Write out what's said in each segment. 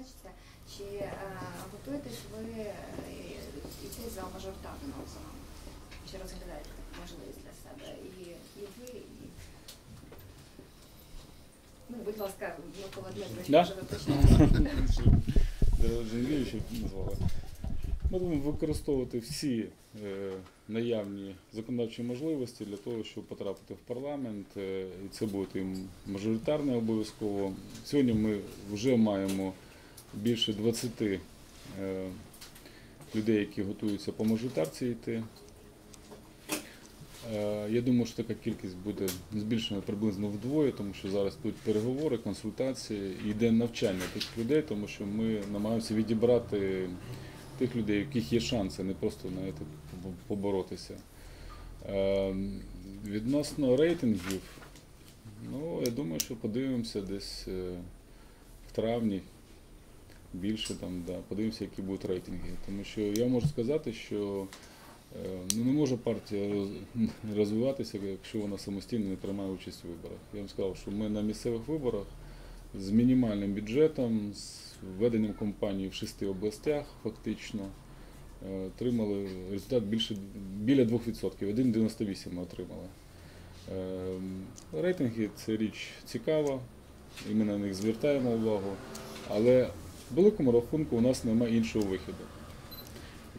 зазначиться, чи е, готуєтесь ви е, йти за мажоритарним округом? Чи розглядаєте таку можливість для себе? І, і ви, і... Ну, будь ласка, Микола Дмитрович, Да? може ви почнете? Назвали. Ми будемо використовувати всі е, наявні законодавчі можливості для того, щоб потрапити в парламент. Е, і це буде і мажоритарне обов'язково. Сьогодні ми вже маємо більше 20 е, людей, які готуються по мажоритарці йти. Е, Я думаю, що така кількість буде збільшена приблизно вдвоє, тому що зараз тут переговори, консультації йде навчання тих людей, тому що ми намагаємося відібрати тих людей, у яких є шанси, не просто знаєте, побо- поборотися. Е, Відносно рейтингів, ну я думаю, що подивимося десь в травні більше там, да, подивимося, які будуть рейтинги. Тому що я можу сказати, що е, ну, не може партія розвиватися, якщо вона самостійно не приймає участь у виборах. Я вам сказав, що ми на місцевих виборах з мінімальним бюджетом, з введенням кампанії в шести областях фактично. е, Отримали результат більше біля 2%, 1,98 ми отримали. Е, Рейтинги це річ цікава, і ми на них звертаємо увагу, але великому рахунку у нас немає іншого виходу.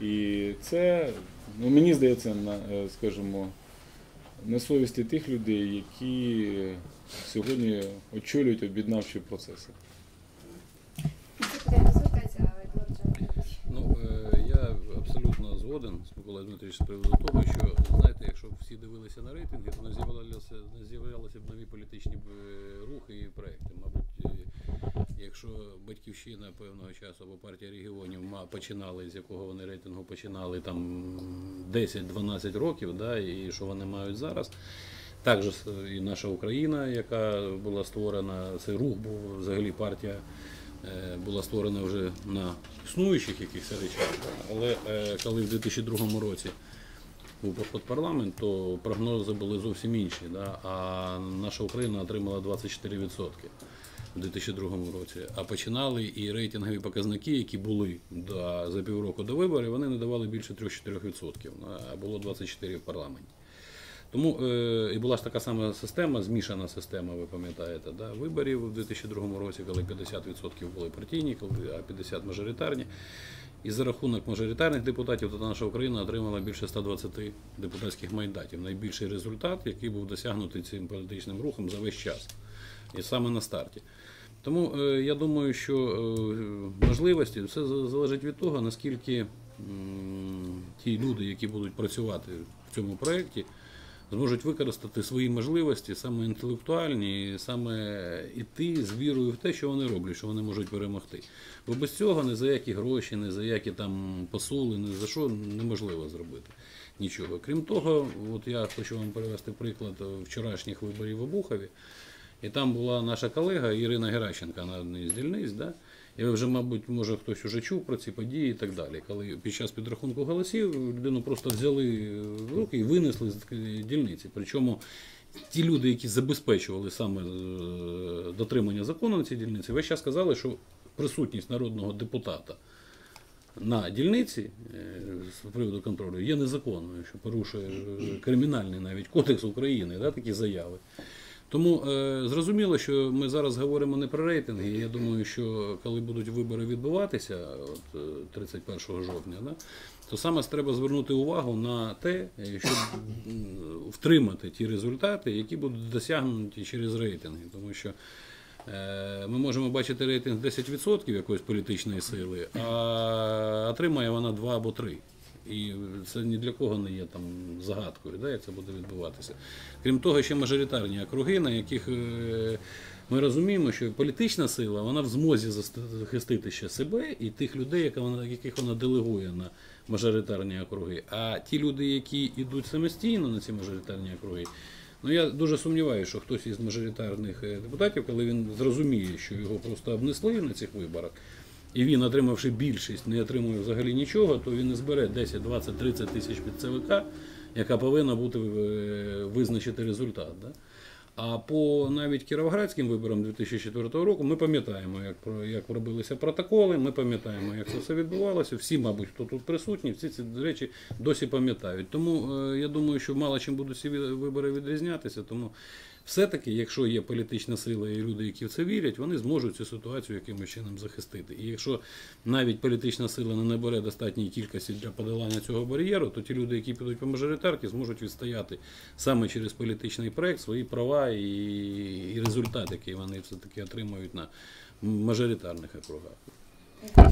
І це, ну, мені здається, на, е, скажімо, на совісті тих людей, які сьогодні очолюють об'єднавчі процеси. Ну, е, я абсолютно згоден з Миколаєм Дмитровичем з приводу того, що знаєте, якщо б всі дивилися на рейтинги, то не з'являлися б нові політичні е, рухи і проекти. Мабуть, якщо батьківщина певного часу або партія регіонів починали, з якого вони рейтингу починали там 10-12 років, да, і що вони мають зараз. Так же с- і наша Україна, яка була створена, цей рух був взагалі партія е, була створена вже на існуючих якихось речах. Але е, коли в 2002 році був поход парламент, то прогнози були зовсім інші. Да? А наша Україна отримала 24% у 2002 році. А починали і рейтингові показники, які були до, за півроку до виборів, вони не давали більше 3-4%, а було 24% в парламенті. Тому е, і була ж така сама система, змішана система, ви пам'ятаєте, да? виборів у 2002 році, коли 50% були партійні, а 50% мажоритарні. І за рахунок мажоритарних депутатів, то наша Україна отримала більше 120 депутатських мандатів. Найбільший результат, який був досягнутий цим політичним рухом за весь час. І саме на старті. Тому е, я думаю, що е, можливості все залежить від того, наскільки ті люди, які будуть працювати в цьому проєкті, зможуть використати свої можливості, саме інтелектуальні, саме іти з вірою в те, що вони роблять, що вони можуть перемогти. Бо без цього ні за які гроші, ні за які там посули, ні за що неможливо зробити нічого. Крім того, от я хочу вам привести приклад вчорашніх виборів в Обухові. І там була наша колега Ірина Геращенка на одній з дільниць. Да? І ви вже, мабуть, може хтось уже чув про ці події і так далі. Коли під час підрахунку голосів людину просто взяли в руки і винесли з дільниці. Причому ті люди, які забезпечували саме е, дотримання закону на цій дільниці, весь час сказали, що присутність народного депутата на дільниці е, з приводу контролю є незаконною, що порушує е, кримінальний навіть кодекс України, да, такі заяви. Тому е, зрозуміло, що ми зараз говоримо не про рейтинги. Я думаю, що коли будуть вибори відбуватися, от, е, 31 жовтня, да, то саме треба звернути увагу на те, е, щоб втримати ті результати, які будуть досягнуті через рейтинги. Тому що е, ми можемо бачити рейтинг 10% якоїсь політичної сили, а отримає вона 2 або 3. І це ні для кого не є там загадкою, да, як це буде відбуватися. Крім того, ще мажоритарні округи, на яких е, ми розуміємо, що політична сила вона в змозі захистити ще себе і тих людей, яких вона делегує на мажоритарні округи. А ті люди, які йдуть самостійно на ці мажоритарні округи, ну я дуже сумніваюся, що хтось із мажоритарних е, депутатів, коли він зрозуміє, що його просто обнесли на цих виборах, і він, отримавши більшість, не отримує взагалі нічого, то він не збере 10, 20, 30 тисяч під ЦВК, яка повинна бути е, визначити результат. Да? А по навіть кіровоградським виборам 2004 року ми пам'ятаємо, як, як робилися протоколи, ми пам'ятаємо, як це все відбувалося. Всі, мабуть, хто тут присутні, всі ці речі досі пам'ятають. Тому е, я думаю, що мало чим будуть ці вибори відрізнятися. Тому все-таки, якщо є політична сила і люди, які в це вірять, вони зможуть цю ситуацію якимось чином захистити. І якщо навіть політична сила не набере достатньої кількості для подолання цього бар'єру, то ті люди, які підуть по мажоритарці, зможуть відстояти саме через політичний проект свої права і, результат, який вони все-таки отримують на мажоритарних округах.